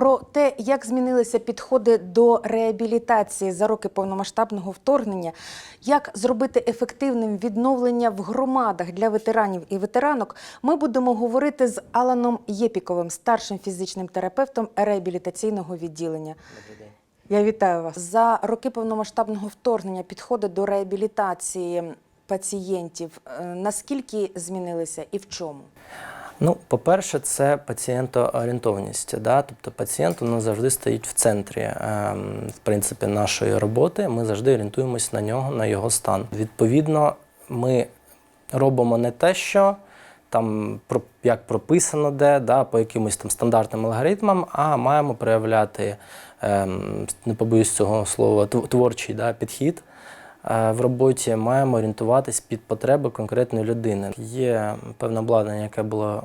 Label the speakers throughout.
Speaker 1: Про те, як змінилися підходи до реабілітації за роки повномасштабного вторгнення, як зробити ефективним відновлення в громадах для ветеранів і ветеранок, ми будемо говорити з Аланом Єпіковим, старшим фізичним терапевтом реабілітаційного відділення. Я вітаю вас. За роки повномасштабного вторгнення підходи до реабілітації пацієнтів е, наскільки змінилися і в чому?
Speaker 2: Ну, по-перше, це пацієнтоорієнтованість. Да? Тобто пацієнт у нас завжди стоїть в центрі ем, в принципі, нашої роботи. Ми завжди орієнтуємось на нього, на його стан. Відповідно, ми робимо не те, що там про- як прописано де, да, по якимось там стандартним алгоритмам, а маємо проявляти, ем, не побоюсь цього слова, тв- творчий да, підхід. Е, В роботі маємо орієнтуватись під потреби конкретної людини. Є певне обладнання, яке було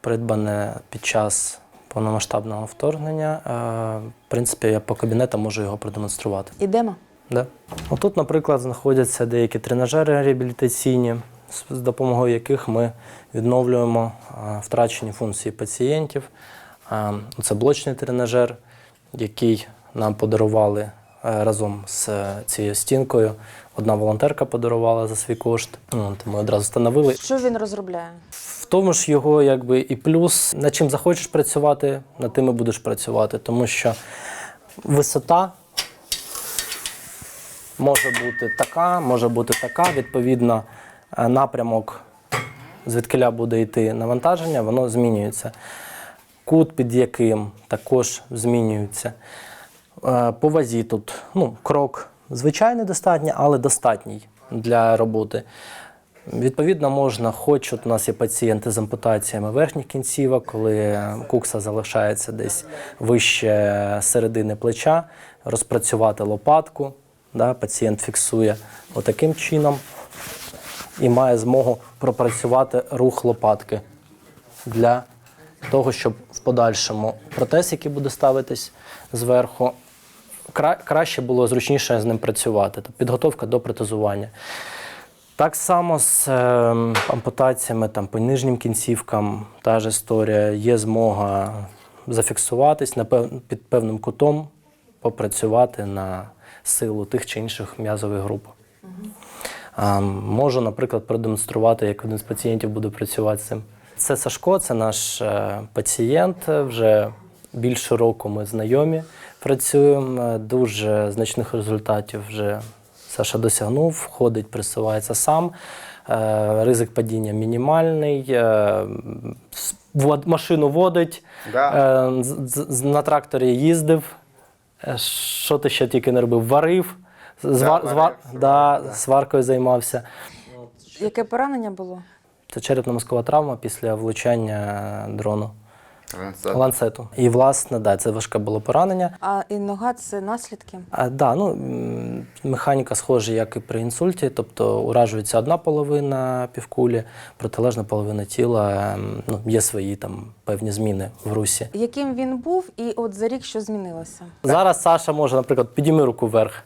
Speaker 2: придбане під час повномасштабного вторгнення. Е, В принципі, я по кабінетам можу його продемонструвати.
Speaker 1: Ідемо?
Speaker 2: Да. Тут, наприклад, знаходяться деякі тренажери реабілітаційні, з- допомогою яких ми відновлюємо е, втрачені функції пацієнтів. Це блочний тренажер, який нам подарували разом з е, цією стінкою. Одна волонтерка подарувала за свій кошт. От, Ми одразу встановили.
Speaker 1: Що він розробляє?
Speaker 2: В тому ж його якби і плюс, над чим захочеш працювати, над тим і будеш працювати. Тому що висота може бути така, може бути така. Відповідно, е, напрямок, звідкиля буде йти навантаження, воно змінюється. Кут, під яким також змінюється. Е, По вазі тут ну, крок звичайний достатній, але достатній для роботи. Відповідно, можна, хоч от у нас є пацієнти з ампутаціями верхніх кінцівок, коли кукса залишається десь вище середини плеча, розпрацювати лопатку. Да, пацієнт фіксує отаким чином і має змогу пропрацювати рух лопатки для того, щоб в подальшому протез, який буде ставитись зверху, кра- краще було зручніше з ним працювати. Тобто підготовка до протезування. Так само з е, ампутаціями там, по нижнім кінцівкам, та ж історія, є змога зафіксуватись на пев... під певним кутом, попрацювати на силу тих чи інших м'язових груп. А, можу, наприклад, продемонструвати, як один з пацієнтів буде працювати з цим. Це Сашко, це наш е, пацієнт. Вже більше року ми знайомі працюємо. Е, Дуже значних результатів вже Саша досягнув, ходить, присувається сам. Е, Ризик падіння мінімальний. е, Машину водить,
Speaker 3: Да.
Speaker 2: на тракторі їздив. Що ти ще тільки не робив? Варив, звар,
Speaker 3: варив,
Speaker 2: звар, да,
Speaker 3: да.
Speaker 2: сваркою займався.
Speaker 1: Яке поранення було?
Speaker 2: Це черепно-мозкова травма після влучання дрону
Speaker 3: Ланцет.
Speaker 2: ланцету. І, власне, да, це важке було поранення.
Speaker 1: А і нога це наслідки?
Speaker 2: А, да, ну, механіка схожа, як і при інсульті, тобто уражується одна половина півкулі, протилежна половина тіла, ем, ну, є свої там певні зміни в русі.
Speaker 1: Яким він був, і от за рік що змінилося?
Speaker 2: Зараз Саша може, наприклад, підійми руку вверх.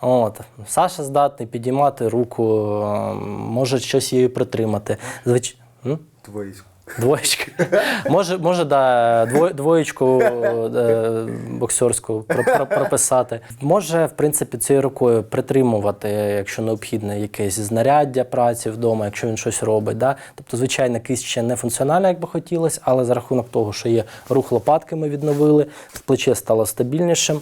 Speaker 2: От. Саша здатний підіймати руку, ем, може щось її притримати. Звич... М? Двоєчка. Може, може да, дво- двоєчку е, боксерську про- про- прописати. Може, в принципі, цією рукою притримувати, якщо необхідне, якесь знаряддя праці вдома, якщо він щось робить. Да? Тобто, звичайно, кисть ще не функціональна, як би хотілося, але за рахунок того, що є рух лопатки, ми відновили, плече стало стабільнішим.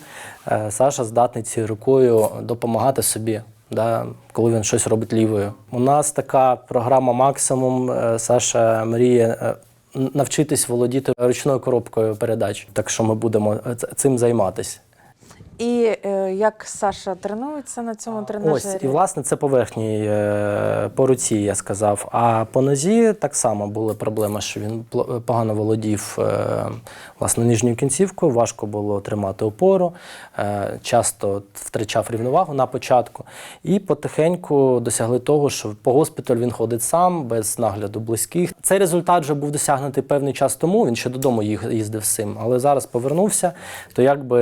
Speaker 2: е, Саша здатний цією рукою допомагати собі да, коли він щось робить лівою. У нас така програма максимум. Е, Саша мріє е, навчитись володіти ручною коробкою передач. Так що ми будемо е, цим займатися.
Speaker 1: І е, як Саша тренується на цьому тренажері?
Speaker 2: Ось, і власне це по верхній е, по руці, я сказав. А по нозі так само були проблеми, що він погано володів е, власне нижньою кінцівкою, важко було тримати опору, е, часто втрачав рівновагу на початку. І потихеньку досягли того, що по госпіталю він ходить сам, без нагляду близьких. Цей результат вже був досягнутий певний час тому. Він ще додому їздив з цим, але зараз повернувся. То якби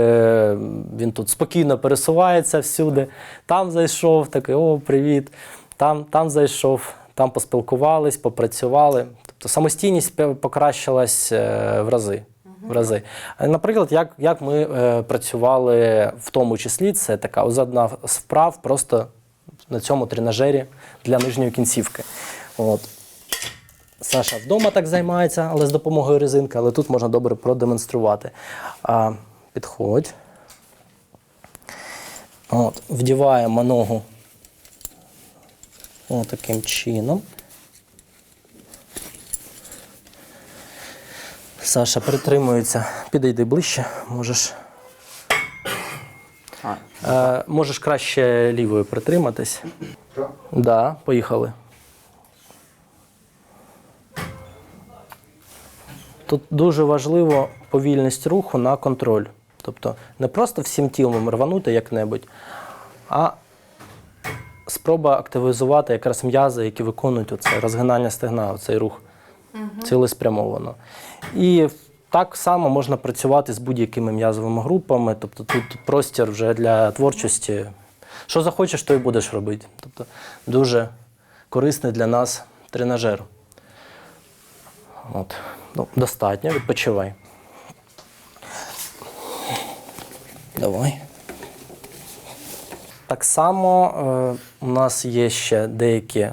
Speaker 2: він тут спокійно пересувається всюди. Там зайшов, такий о, привіт. Там, там зайшов, там поспілкувались, попрацювали. Тобто самостійність покращилась е, в рази. в рази. Е, Наприклад, як, як ми е, працювали в тому числі, це така одна з вправ просто на цьому тренажері для нижньої кінцівки. От. Саша вдома так займається, але з допомогою резинки, але тут можна добре продемонструвати. А, підходь. От, вдіваємо ногу таким чином. Саша притримується. Підійди ближче, можеш. Е, можеш краще лівою притриматись. Так, да, поїхали. Тут дуже важливо повільність руху на контроль. Тобто не просто всім тілом рванути як-небудь, а спроба активізувати якраз м'язи, які виконують оце розгинання стегна, цей рух цілеспрямовано. І так само можна працювати з будь-якими м'язовими групами. Тобто тут простір вже для творчості. Що захочеш, то і будеш робити. Тобто дуже корисний для нас тренажер. От. Ну, достатньо, відпочивай. Давай. Так само е, у нас є ще деякі,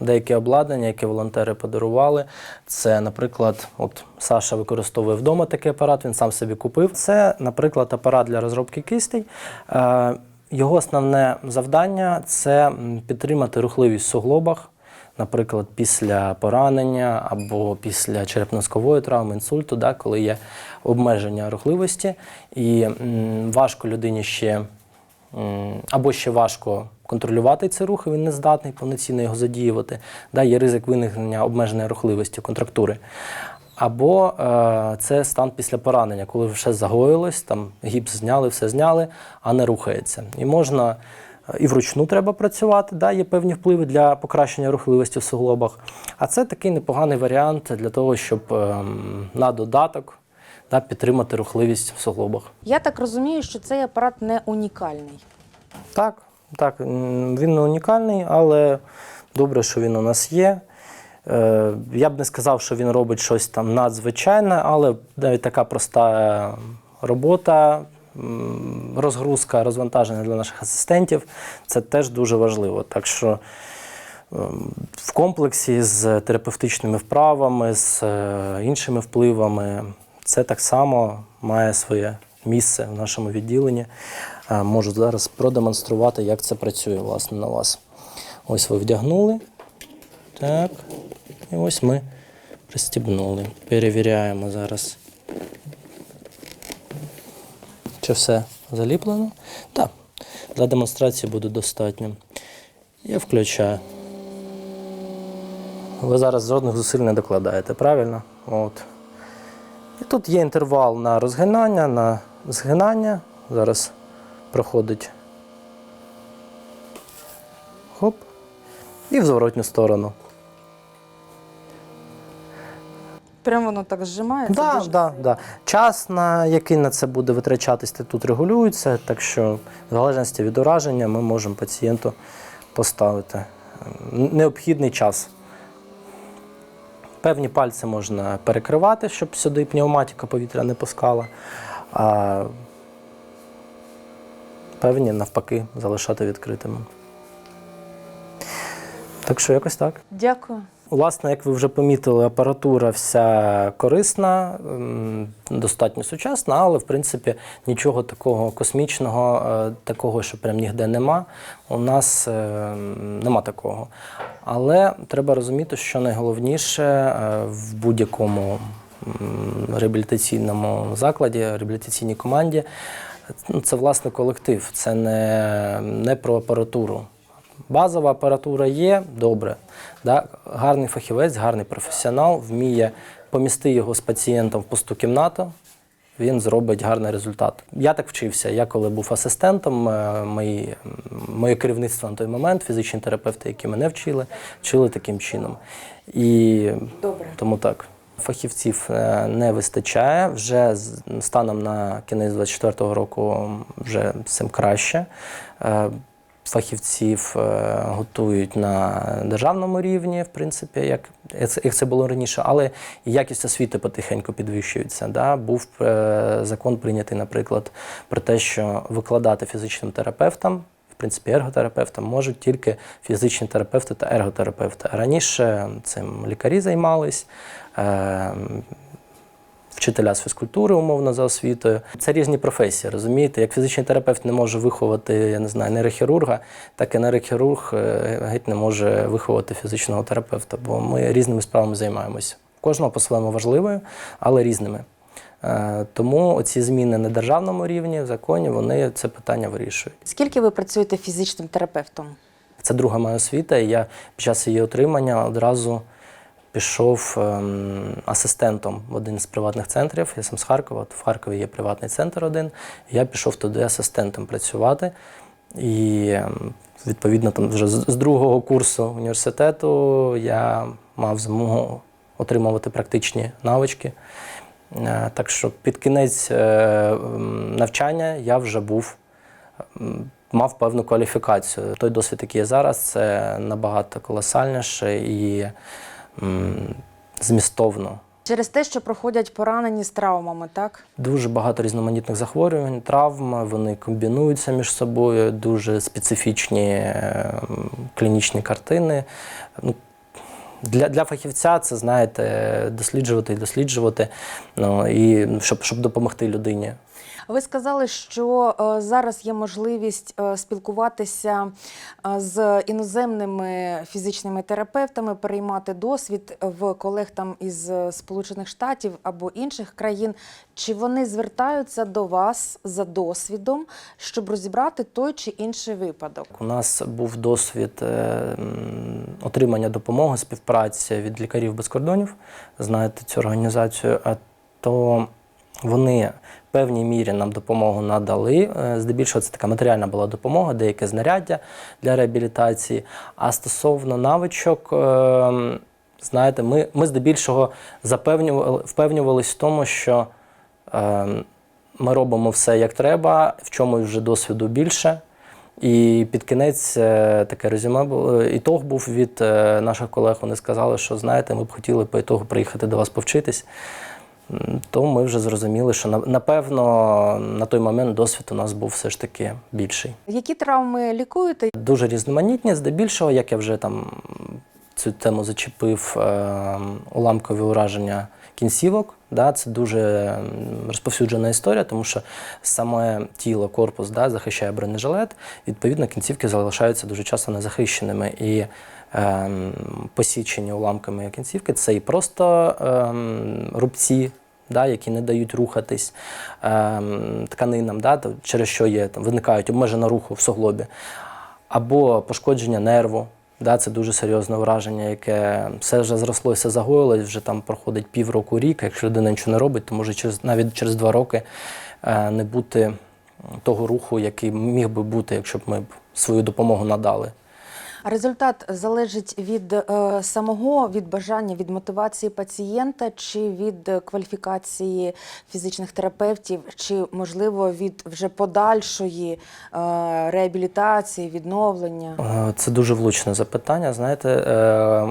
Speaker 2: деякі обладнання, які волонтери подарували. Це, наприклад, от Саша використовує вдома такий апарат, він сам собі купив. Це, наприклад, апарат для розробки кистей. Е, його основне завдання це підтримати рухливість в суглобах. Наприклад, після поранення або після черепно-мозкової травми, інсульту, да, коли є обмеження рухливості, і важко людині ще або ще важко контролювати цей рух, він не здатний повноцінно його задіювати. Да, є ризик виникнення обмеженої рухливості, контрактури. Або е, це стан після поранення, коли все загоїлось, там гіпс зняли, все зняли, а не рухається. І можна і вручну треба працювати, да, є певні впливи для покращення рухливості в суглобах. А це такий непоганий варіант для того, щоб ем, на додаток да, підтримати рухливість в суглобах.
Speaker 1: Я так розумію, що цей апарат не унікальний.
Speaker 2: Так, так, він не унікальний, але добре, що він у нас є. Е, Я б не сказав, що він робить щось там надзвичайне, але навіть така проста е, робота, розгрузка, розвантаження для наших асистентів це теж дуже важливо. Так що ем, в комплексі з терапевтичними вправами, з е, іншими впливами, це так само має своє місце в нашому відділенні. Е, Можу зараз продемонструвати, як це працює власне на вас. Ось ви вдягнули. Так. І ось ми пристібнули. Перевіряємо зараз. Чи все заліплено? Так. Для демонстрації буде достатньо. Я включаю. Ви зараз жодних зусиль не докладаєте, правильно? От. І тут є інтервал на розгинання, на згинання. Зараз проходить. Хоп. І в зворотню сторону.
Speaker 1: Прямо воно так зжимається.
Speaker 2: Да,
Speaker 1: дуже
Speaker 2: да, да. Час, на який на це буде витрачатись, тут регулюється, так що в залежності від ураження ми можемо пацієнту поставити необхідний час. Певні пальці можна перекривати, щоб сюди пневматика повітря не пускала, а певні навпаки залишати відкритими. Так що якось так.
Speaker 1: Дякую.
Speaker 2: Власне, як ви вже помітили, апаратура вся корисна, достатньо сучасна, але в принципі нічого такого космічного, е, такого, що прям ніде нема. У нас е, нема такого. Але треба розуміти, що найголовніше е, в будь-якому реабілітаційному закладі, реабілітаційній команді ну, це власне колектив, це не, не про апаратуру. Базова апаратура є, добре. Да? Гарний фахівець, гарний професіонал вміє помісти його з пацієнтом в пусту кімнату, він зробить гарний результат. Я так вчився. Я коли був асистентом, е, мої, моє керівництво на той момент, фізичні терапевти, які мене вчили, вчили таким чином. І
Speaker 1: Добре.
Speaker 2: тому так. Фахівців е, не вистачає. Вже станом на кінець 24-го року вже цим краще. Фахівців е, готують на державному рівні, в принципі, як, як це було раніше, але якість освіти потихеньку підвищується. Да? Був е, закон прийнятий, наприклад, про те, що викладати фізичним терапевтам. В принципі, ерготерапевтам можуть тільки фізичні терапевти та ерготерапевти. Раніше цим лікарі займались, е, вчителя з фізкультури, умовно за освітою. Це різні професії, розумієте? Як фізичний терапевт не може виховати, я не знаю, нейрохірурга, так і нейрохірург е, геть не може виховати фізичного терапевта, бо ми різними справами займаємося. Кожного по-своєму важливою, але різними. Е, Тому оці зміни на державному рівні в законі вони це питання вирішують.
Speaker 1: Скільки ви працюєте фізичним терапевтом?
Speaker 2: Це друга моя освіта, і я під час її отримання одразу пішов ем, асистентом в один з приватних центрів. Я сам з Харкова, в Харкові є приватний центр один. Я пішов туди асистентом працювати. І ем, відповідно там вже з другого курсу університету я мав змогу отримувати практичні навички. Е, Так що під кінець е, навчання я вже був мав певну кваліфікацію. Той досвід, який є зараз, це набагато колосальніше і змістовно.
Speaker 1: Через те, що проходять поранені з травмами, так?
Speaker 2: Дуже багато різноманітних захворювань, травм, вони комбінуються між собою, дуже специфічні е, клінічні картини. Ну, для, для фахівця це, знаєте, досліджувати і досліджувати, ну, і щоб, щоб допомогти людині.
Speaker 1: Ви сказали, що е, зараз є можливість е, спілкуватися е, з іноземними фізичними терапевтами, переймати досвід в колег там із Сполучених Штатів або інших країн. Чи вони звертаються до вас за досвідом, щоб розібрати той чи інший випадок?
Speaker 2: У нас був досвід отримання допомоги, співпраці від лікарів без кордонів. Знаєте цю організацію. А то вони в певній мірі нам допомогу надали. Е, Здебільшого це така матеріальна була допомога, деяке знаряддя для реабілітації. А стосовно навичок, е, знаєте, ми, ми здебільшого запевнювали, впевнювалися в тому, що е, ми робимо все як треба, в чомусь вже досвіду більше. І під кінець е, таке резюме було. Ітог був від е, наших колег. Вони сказали, що знаєте, ми б хотіли по ітогу приїхати до вас повчитись. То ми вже зрозуміли, що напевно на той момент досвід у нас був все ж таки більший.
Speaker 1: Які травми лікуєте?
Speaker 2: Дуже різноманітні, здебільшого, як я вже там цю тему зачепив, е, уламкові ураження кінцівок. Да, це дуже розповсюджена історія, тому що саме тіло, корпус да, захищає бронежилет, відповідно, кінцівки залишаються дуже часто незахищеними. І посічені уламками кінцівки це і просто ем, рубці, да, які не дають рухатись ем, тканинам, да, через що є, там, виникають обмежена руху в суглобі, або пошкодження нерву. Да, це дуже серйозне враження, яке все вже зросло, все загоїлось, вже там проходить півроку рік. Якщо людина нічого не робить, то може через, навіть через два роки е, не бути того руху, який міг би бути, якщо б ми б свою допомогу надали.
Speaker 1: Результат залежить від е, самого від бажання, від мотивації пацієнта, чи від кваліфікації фізичних терапевтів, чи можливо від вже подальшої е, реабілітації, відновлення.
Speaker 2: Е, Це дуже влучне запитання. Знаєте,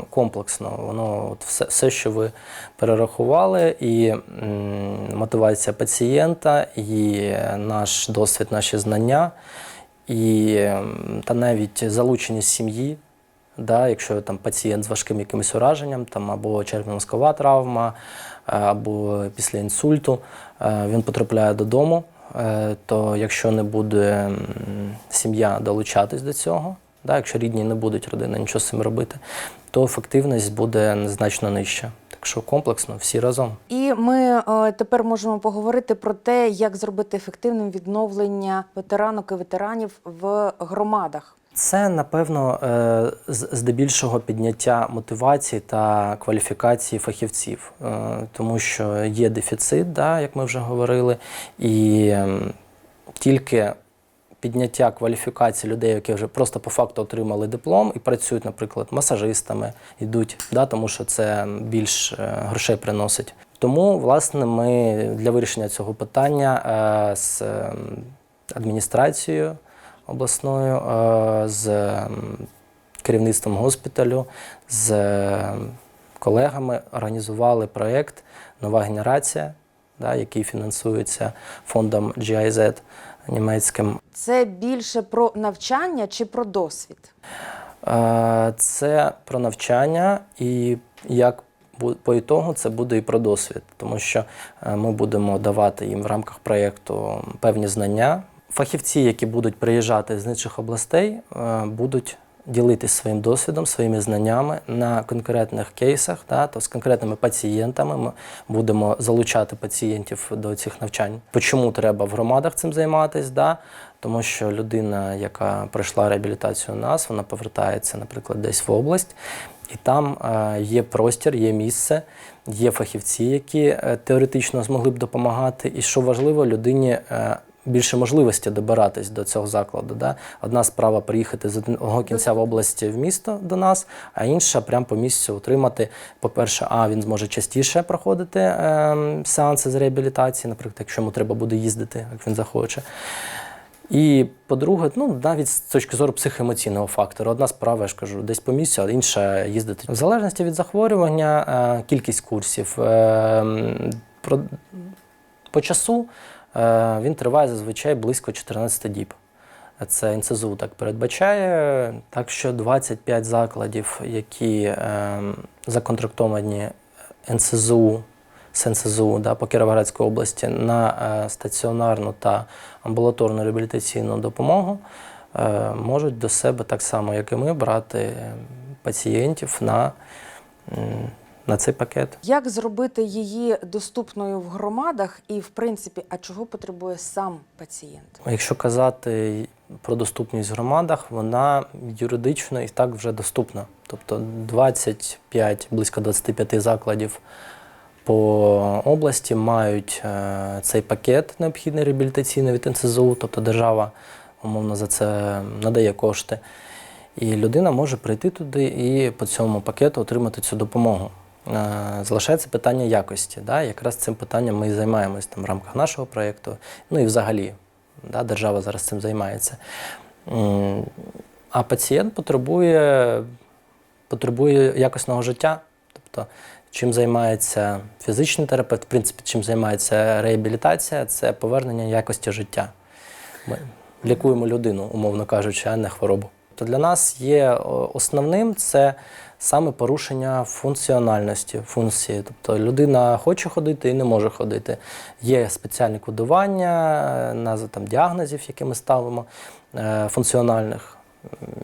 Speaker 2: комплексно. Воно от все, все, що ви перерахували, і мотивація пацієнта, і наш досвід, наші знання, і ем, та навіть залученість сім'ї. Да, якщо там пацієнт з важким якимось ураженням, там або черепно-мозкова травма, е, або після інсульту, е, він потрапляє додому, е, то якщо не буде сім'я долучатись до цього, да, якщо рідні не будуть родина нічого з цим робити, то ефективність буде значно нижча. Так що комплексно, всі разом.
Speaker 1: І ми е, тепер можемо поговорити про те, як зробити ефективним відновлення ветеранок і ветеранів в громадах.
Speaker 2: Це, напевно, е, здебільшого підняття мотивації та кваліфікації фахівців, Е, тому що є дефіцит, да, як ми вже говорили, і ем, тільки підняття кваліфікації людей, які вже просто по факту отримали диплом і працюють, наприклад, масажистами, йдуть, да, тому що це більш е, грошей приносить. Тому, власне, ми для вирішення цього питання е, з ем, адміністрацією обласною, е, з керівництвом госпіталю, з е, колегами організували проєкт Нова генерація, да, який фінансується фондом GIZ німецьким.
Speaker 1: Це більше про навчання чи про досвід?
Speaker 2: Е, Це про навчання і як по ітогу це буде і про досвід, тому що е, ми будемо давати їм в рамках проєкту певні знання. Фахівці, які будуть приїжджати з інших областей, е, будуть ділитись своїм досвідом, своїми знаннями на конкретних кейсах, да, то з конкретними пацієнтами ми будемо залучати пацієнтів до цих навчань. Чому треба в громадах цим займатися? Да? Тому що людина, яка пройшла реабілітацію у нас, вона повертається, наприклад, десь в область, і там е, є простір, є місце, є фахівці, які е, теоретично змогли б допомагати. І що важливо, людині е, більше можливості добиратись до цього закладу. Да? Одна справа приїхати з одного кінця в області в місто до нас, а інша прямо по місцю отримати. По-перше, а він зможе частіше проходити е, сеанси з реабілітації, наприклад, якщо йому треба буде їздити, як він захоче. І по-друге, ну навіть з точки зору психоемоційного фактору, одна справа, я ж кажу, десь по місцю, а інша їздити. В залежності від захворювання, е, кількість курсів. е, про- По часу він триває зазвичай близько 14 діб. Це НСЗУ так передбачає. Так що 25 закладів, які е, законтрактовані НСЗУ, з НСЗУ да, по Кіровоградській області на е, стаціонарну та амбулаторну реабілітаційну допомогу, е, можуть до себе так само, як і ми, брати е, пацієнтів на, на цей пакет.
Speaker 1: Як зробити її доступною в громадах і, в принципі, а чого потребує сам пацієнт?
Speaker 2: Якщо казати про доступність в громадах, вона юридично і так вже доступна. Тобто 25, близько 25 закладів по області мають е, цей пакет необхідний реабілітаційний від НСЗУ, тобто держава умовно за це надає кошти. І людина може прийти туди і по цьому пакету отримати цю допомогу. Е, Залишається питання якості. Да? Якраз цим питанням ми і займаємось там, в рамках нашого проєкту, ну і взагалі. Да? Держава зараз цим займається. А пацієнт потребує, потребує якісного життя. Тобто, чим займається фізичний терапевт, в принципі, чим займається реабілітація, це повернення якості життя. Ми лікуємо людину, умовно кажучи, а не хворобу. То для нас є основним це саме порушення функціональності функції. Тобто людина хоче ходити і не може ходити. Є спеціальні кодування, е, назви там діагнозів, які ми ставимо е, функціональних.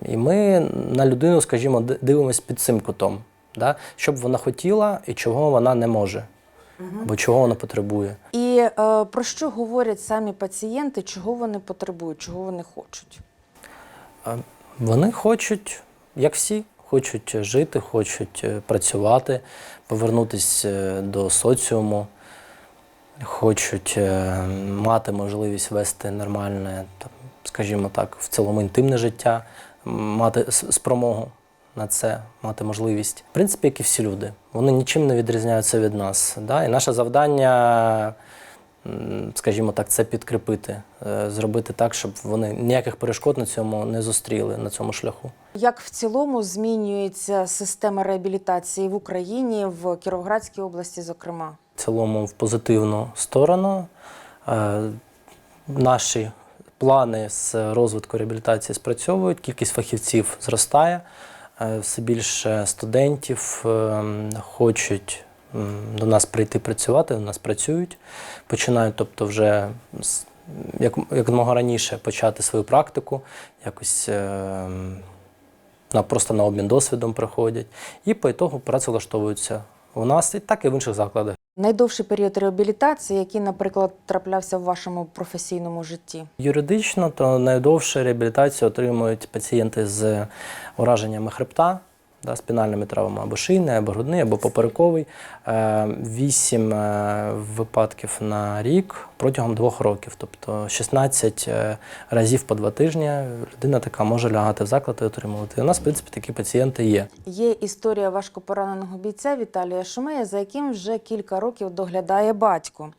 Speaker 2: І ми на людину, скажімо, дивимося під цим кутом, да? що б вона хотіла і чого вона не може, або чого вона потребує.
Speaker 1: І е, про що говорять самі пацієнти, чого вони потребують, чого вони хочуть?
Speaker 2: Вони хочуть, як всі, хочуть жити, хочуть е, працювати, повернутися е, до соціуму, хочуть е, мати можливість вести нормальне, скажімо так, в цілому інтимне життя, мати спромогу на це, мати можливість. В принципі, як і всі люди, вони нічим не відрізняються від нас. Да? І наше завдання скажімо так, це підкріпити, е, зробити так, щоб вони ніяких перешкод на цьому не зустріли на цьому шляху.
Speaker 1: Як в цілому змінюється система реабілітації в Україні, в Кіровоградській області, зокрема?
Speaker 2: В цілому в позитивну сторону. Е, Наші плани з розвитку реабілітації спрацьовують, кількість фахівців зростає, е, все більше студентів е, хочуть до нас прийти працювати, до нас працюють, починають, тобто вже як, як мого раніше почати свою практику, якось е, на, просто на обмін досвідом приходять, і по ітогу працевлаштовуються у нас і так і в інших закладах.
Speaker 1: Найдовший період реабілітації, який, наприклад, траплявся в вашому професійному житті?
Speaker 2: Юридично то найдовше реабілітацію отримують пацієнти з ураженнями хребта, да, спінальними травмами або шийний, або грудний, або поперековий. Е, Вісім е, випадків на рік протягом двох років. Тобто 16 е, разів по два тижні людина така може лягати в заклад і отримувати. У нас, в принципі, такі пацієнти є.
Speaker 1: Є історія важкопораненого бійця Віталія Шумея, за яким вже кілька років доглядає батько.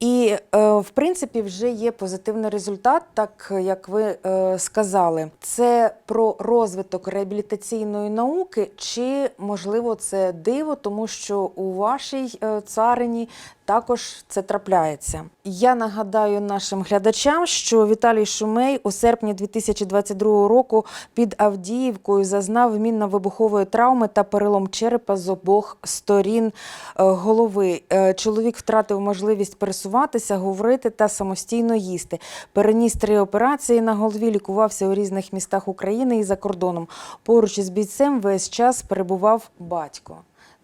Speaker 1: І е, в принципі вже є позитивний результат, так як ви е, сказали. Це про розвиток реабілітаційної науки, чи можливо це диво, тому що у вашій е, царині також це трапляється. Я нагадаю нашим глядачам, що Віталій Шумей у серпні 2022 року під Авдіївкою зазнав мінно-вибухової травми та перелом черепа з обох сторін е, голови. Е, Чоловік втратив можливість пересуватися, говорити та самостійно їсти. Переніс три операції на голові, лікувався у різних містах України і за кордоном. Поруч із бійцем весь час перебував батько.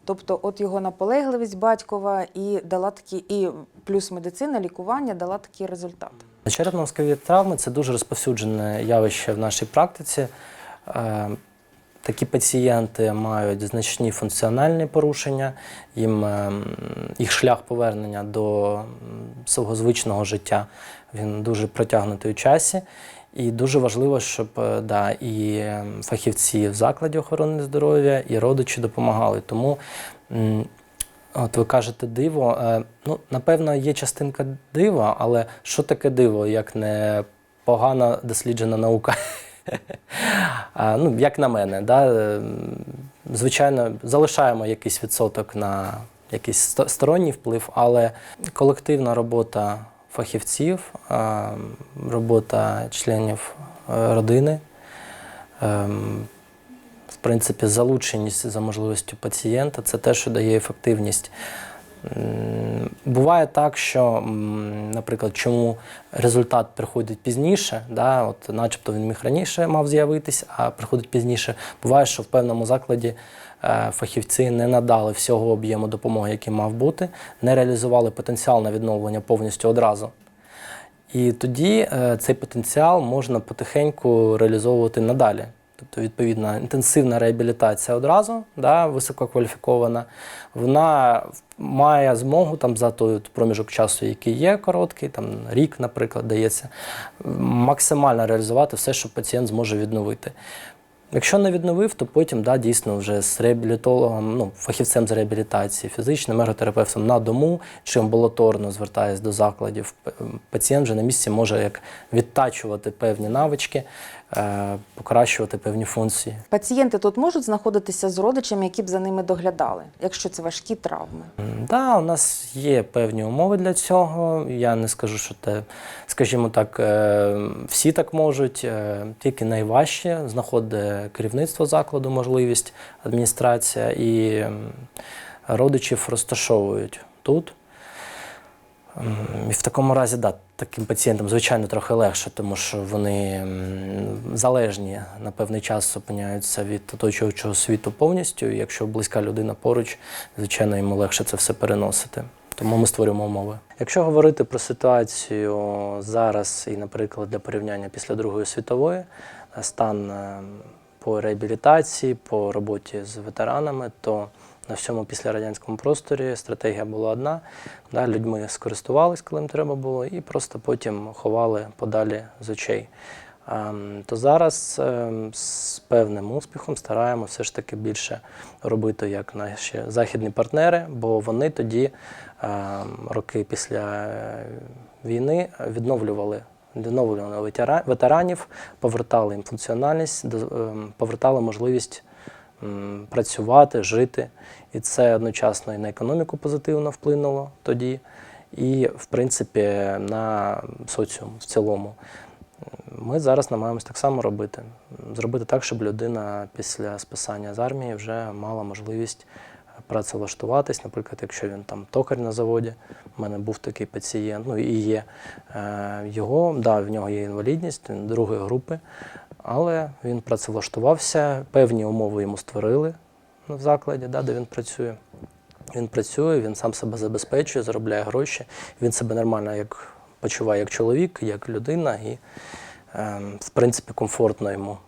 Speaker 1: Тобто, от його наполегливість батькова і дала такі, і плюс медицина, лікування дала такий результат.
Speaker 2: Черепно-мозкові травми це дуже розповсюджене явище в нашій практиці. Е, Такі пацієнти мають значні функціональні порушення, їм е, їх шлях повернення до свого звичного життя він дуже протягнутий у часі. І дуже важливо, щоб е, да, і е, фахівці в закладі охорони здоров'я, і родичі допомагали. Тому От ви кажете диво. Е, Ну, напевно, є частинка дива, але що таке диво, як не погано досліджена наука? Ну, як на мене, да? е, звичайно, залишаємо якийсь відсоток на якийсь сторонній вплив, але колективна робота фахівців, робота членів е, родини. ем, в принципі, залученість за можливістю пацієнта це те, що дає ефективність. Буває так, що, наприклад, чому результат приходить пізніше, да, от, начебто він міг раніше мав з'явитись, а приходить пізніше. Буває, що в певному закладі е, фахівці не надали всього об'єму допомоги, який мав бути, не реалізували потенціал на відновлення повністю одразу. І тоді е, цей потенціал можна потихеньку реалізовувати надалі. Тобто, відповідно, інтенсивна реабілітація одразу, да, висококваліфікована, вона має змогу там, за той проміжок часу, який є короткий, там рік, наприклад, дається, максимально реалізувати все, що пацієнт зможе відновити. Якщо не відновив, то потім да, дійсно вже з реабілітологом, ну, фахівцем з реабілітації, фізичним ерготерапевтом на дому чи амбулаторно звертаясь до закладів, пацієнт вже на місці може як відтачувати певні навички, покращувати певні функції.
Speaker 1: Пацієнти тут можуть знаходитися з родичами, які б за ними доглядали, якщо це важкі травми.
Speaker 2: М, Да, у нас є певні умови для цього. Я не скажу, що те, скажімо так, е, всі так можуть. е, Тільки найважче знаходить керівництво закладу можливість, адміністрація і родичів розташовують тут. І в такому разі, да, таким пацієнтам, звичайно, трохи легше, тому що вони залежні на певний час опиняються від оточуючого світу повністю. І якщо близька людина поруч, звичайно, йому легше це все переносити. Тому ми створюємо умови. Якщо говорити про ситуацію зараз і, наприклад, для порівняння після Другої світової, е, стан е, по реабілітації, по роботі з ветеранами, то на всьому післярадянському просторі стратегія була одна. Да, людьми скористувались, коли їм треба було, і просто потім ховали подалі з очей. Ем, То зараз ем, з певним успіхом стараємося все ж таки більше робити як наші західні партнери, бо вони тоді, ем, роки після е, війни, відновлювали відновлювали ветеранів, повертали їм функціональність, повертали можливість працювати, жити. І це одночасно і на економіку позитивно вплинуло тоді, і, в принципі, на соціум в цілому. Ми зараз намагаємось так само робити. Зробити так, щоб людина після списання з армії вже мала можливість працевлаштуватись. Наприклад, якщо він там токар на заводі, у мене був такий пацієнт, ну і є. Е, Його, да, в нього є інвалідність, він другої групи, але він працевлаштувався, певні умови йому створили в закладі, да, де він працює. Він працює, він сам себе забезпечує, заробляє гроші. Він себе нормально як почуває як чоловік, як людина, і, е, в принципі, комфортно йому